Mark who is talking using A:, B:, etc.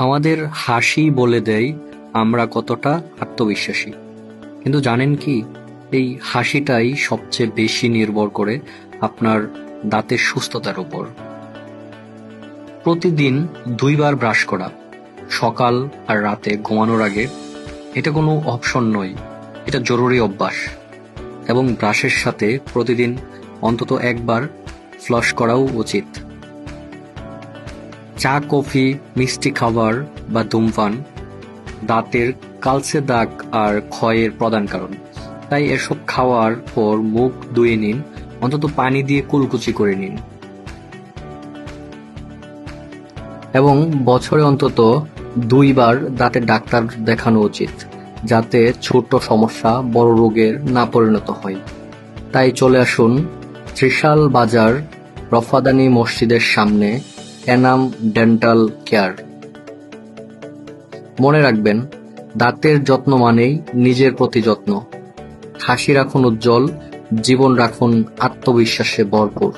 A: আমাদের হাসি বলে দেয়, আমরা কতটা আত্মবিশ্বাসী। কিন্তু জানেন কি, এই হাসিটাই সবচেয়ে বেশি নির্ভর করে আপনার দাঁতের সুস্থতার উপর। প্রতিদিন দুইবার ব্রাশ করা, সকাল আর রাতে ঘুমানোর আগে, এটা কোনো অপশন নয়, এটা জরুরি অভ্যাস। এবং ব্রাশের সাথে প্রতিদিন অন্তত একবার ফ্লাশ করাও উচিত। চা, কফি, মিষ্টি খাবার বা ধূমপান দাঁতের কালসে দাগ আর ক্ষয়ের প্রধান কারণ। তাই এসব খাওয়ার পর মুখ ধুয়ে নিন, অন্তত পানি দিয়ে কুলকুচি করে নিন। এবং বছরে অন্তত দুইবার দাঁতের ডাক্তার দেখানো উচিত, যাতে ছোট সমস্যা বড় রোগের না পরিণত হয়। তাই চলে আসুন ত্রিশাল বাজার রফাদানি মসজিদের সামনে এনাম ডেন্টাল কেয়ার। মনে রাখবেন, দাঁতের যত্ন মানেই নিজের প্রতি যত্ন। হাসি রাখুন উজ্জ্বল, জীবন রাখুন আত্মবিশ্বাসে ভরপুর।